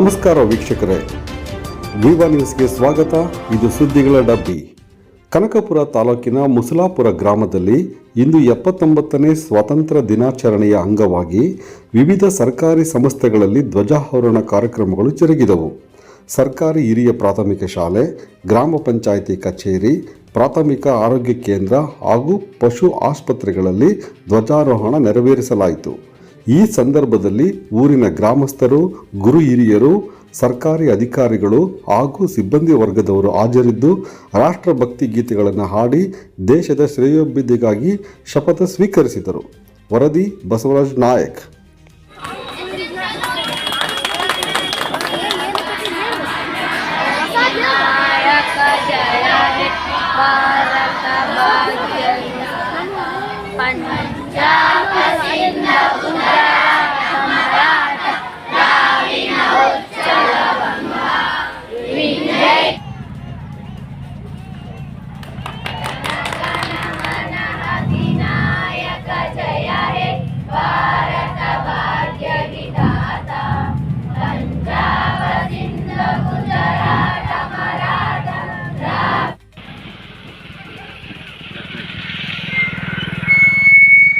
ನಮಸ್ಕಾರ ವೀಕ್ಷಕರೇ. ವಿವಾ ನ್ಯೂಸ್ಗೆ ಸ್ವಾಗತ. ಇದು ಸುದ್ದಿಗಳ ಡಬ್ಬಿ. ಕನಕಪುರ ತಾಲೂಕಿನ ಮುಸಲಾಪುರ ಗ್ರಾಮದಲ್ಲಿ ಇಂದು ಎಪ್ಪತ್ತೊಂಬತ್ತನೇ ಸ್ವಾತಂತ್ರ್ಯ ದಿನಾಚರಣೆಯ ಅಂಗವಾಗಿ ವಿವಿಧ ಸರ್ಕಾರಿ ಸಂಸ್ಥೆಗಳಲ್ಲಿ ಧ್ವಜಾರೋಹಣ ಕಾರ್ಯಕ್ರಮಗಳು ಜರುಗಿದವು. ಸರ್ಕಾರಿ ಹಿರಿಯ ಪ್ರಾಥಮಿಕ ಶಾಲೆ, ಗ್ರಾಮ ಪಂಚಾಯಿತಿ ಕಚೇರಿ, ಪ್ರಾಥಮಿಕ ಆರೋಗ್ಯ ಕೇಂದ್ರ ಹಾಗೂ ಪಶು ಆಸ್ಪತ್ರೆಗಳಲ್ಲಿ ಧ್ವಜಾರೋಹಣ ನೆರವೇರಿಸಲಾಯಿತು. ಈ ಸಂದರ್ಭದಲ್ಲಿ ಊರಿನ ಗ್ರಾಮಸ್ಥರು, ಗುರು ಹಿರಿಯರು, ಸರ್ಕಾರಿ ಅಧಿಕಾರಿಗಳು ಹಾಗೂ ಸಿಬ್ಬಂದಿ ವರ್ಗದವರು ಹಾಜರಿದ್ದು ರಾಷ್ಟ್ರಭಕ್ತಿ ಗೀತೆಗಳನ್ನು ಹಾಡಿ ದೇಶದ ಶ್ರೇಯೋಭಿವೃದ್ಧಿಗಾಗಿ ಶಪಥ ಸ್ವೀಕರಿಸಿದರು. ವರದಿ Basavaraj Nayak. Tuhan, jauh sindang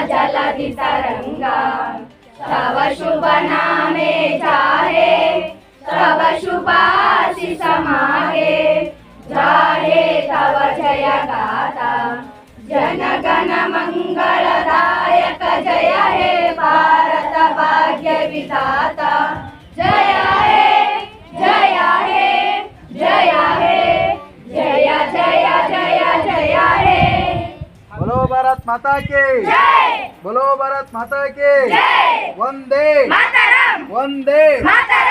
जलधि तरंगा तव शुभ नामे जाहे, तव शुभाशिष समाहे। जाहे तव जय गाता। जन गण मंगलदायक जय हे भारत भाग्य विधाता माता के। बोलो भारत माता के। वंदे। वंदे। मातरम।